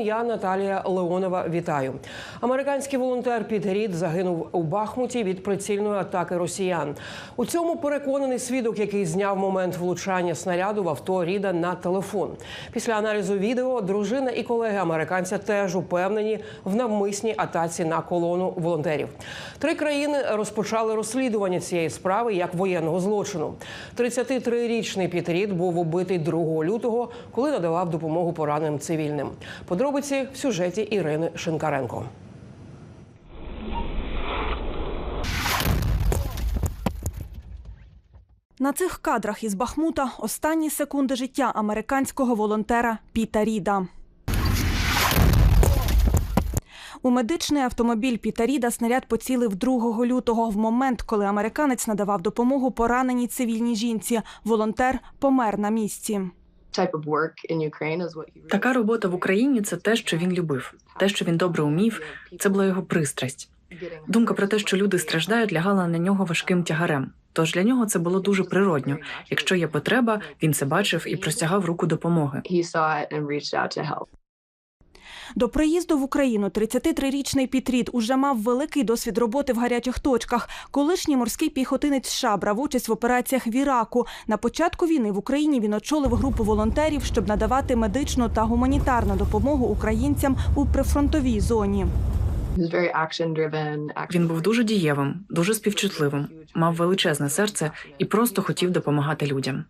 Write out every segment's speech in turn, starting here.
Я Наталія Леонова. Вітаю. Американський волонтер Піт Рід загинув у Бахмуті від прицільної атаки росіян. У цьому переконаний свідок, який зняв момент влучання снаряду в авто Ріда на телефон. Після аналізу відео дружина і колеги американця теж упевнені в навмисній атаці на колону волонтерів. Три країни розпочали розслідування цієї справи як воєнного злочину. 33-річний Піт Рід був убитий 2 лютого, коли надавав допомогу пораненим цивільним. Подробиці в сюжеті Ірини Шинкаренко. На цих кадрах із Бахмута останні секунди життя американського волонтера Піта Ріда. У медичний автомобіль Піта Ріда снаряд поцілив 2 лютого в момент, коли американець надавав допомогу пораненій цивільній жінці. Волонтер помер на місці. Така робота в Україні це те, що він любив, те, що він добре умів. Це була його пристрасть. Думка про те, що люди страждають, лягала на нього важким тягарем. Тож для нього це було дуже природньо. Якщо є потреба, він це бачив і простягав руку допомоги. До приїзду в Україну 33-річний Пітрід уже мав великий досвід роботи в гарячих точках. Колишній морський піхотинець США брав участь в операціях в Іраку. На початку війни в Україні він очолив групу волонтерів, щоб надавати медичну та гуманітарну допомогу українцям у прифронтовій зоні. Він був дуже дієвим, дуже співчутливим, мав величезне серце і просто хотів допомагати людям.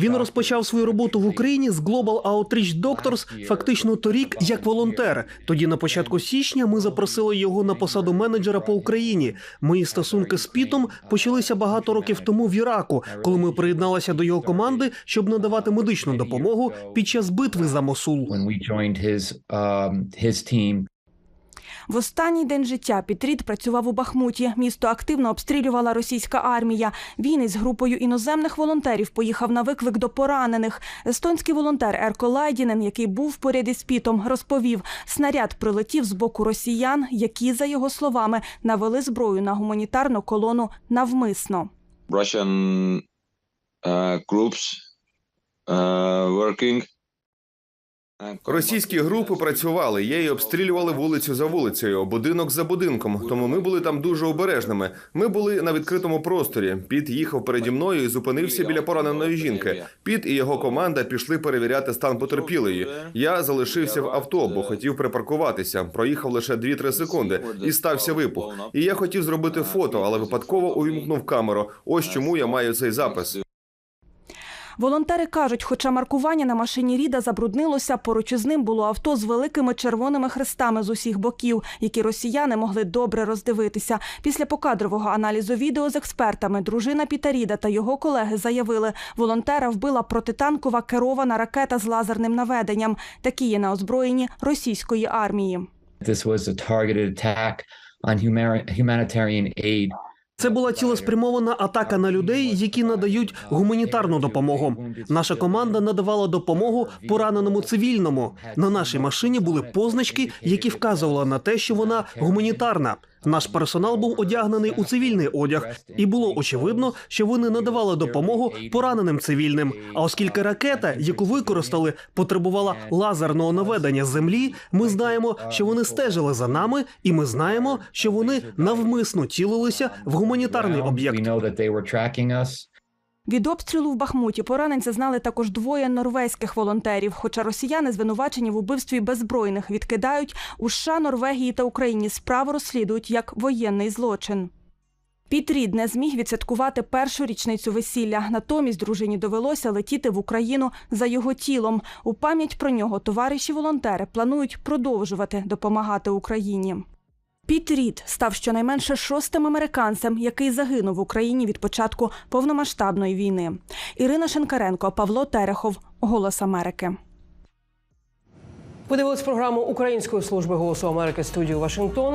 Він розпочав свою роботу в Україні з Global Outreach Doctors фактично торік як волонтер. Тоді на початку січня ми запросили його на посаду менеджера по Україні. Мої стосунки з Пітом почалися багато років тому в Іраку, коли ми приєдналися до його команди, щоб надавати медичну допомогу під час битви за Мосул. В останній день життя Пітрід працював у Бахмуті. Місто активно обстрілювала російська армія. Він із групою іноземних волонтерів поїхав на виклик до поранених. Естонський волонтер Ерко Лайдінен, який був поряд із Пітом, розповів, снаряд прилетів з боку росіян, які, за його словами, навели зброю на гуманітарну колону навмисно. Russian uh, groups working. Російські групи працювали, і обстрілювали вулицю за вулицею, будинок за будинком. Тому ми були там дуже обережними. Ми були на відкритому просторі. Піт їхав переді мною і зупинився біля пораненої жінки. Піт і його команда пішли перевіряти стан потерпілої. Я залишився в авто, бо хотів припаркуватися. Проїхав лише 2-3 секунди, і стався вибух. І я хотів зробити фото, але випадково увімкнув камеру. Ось чому я маю цей запис. Волонтери кажуть, хоча маркування на машині Ріда забруднилося, поруч із ним було авто з великими червоними хрестами з усіх боків, які росіяни могли добре роздивитися. Після покадрового аналізу відео з експертами дружина Піта Ріда та його колеги заявили, волонтера вбила протитанкова керована ракета з лазерним наведенням. Такі є на озброєнні російської армії. This was a targeted attack on humanitarian aid. Це була цілеспрямована атака на людей, які надають гуманітарну допомогу. Наша команда надавала допомогу пораненому цивільному. На нашій машині були позначки, які вказували на те, що вона гуманітарна. Наш персонал був одягнений у цивільний одяг, і було очевидно, що вони надавали допомогу пораненим цивільним. А оскільки ракета, яку використали, потребувала лазерного наведення землі, ми знаємо, що вони стежили за нами, і ми знаємо, що вони навмисно цілилися в гуманітарний об'єкт. Від обстрілу в Бахмуті пораненця знали також двоє норвезьких волонтерів. Хоча росіяни звинувачені в убивстві беззбройних відкидають у США, Норвегії та Україні справу розслідують як воєнний злочин. Піт Рід не зміг відсвяткувати першу річницю весілля. Натомість дружині довелося летіти в Україну за його тілом. У пам'ять про нього товариші волонтери планують продовжувати допомагати Україні. Піт Рід став щонайменше шостим американцем, який загинув в Україні від початку повномасштабної війни. Ірина Шенкаренко, Павло Терехов, Голос Америки. Подивились програму Української служби голосу Америки студію Вашингтон.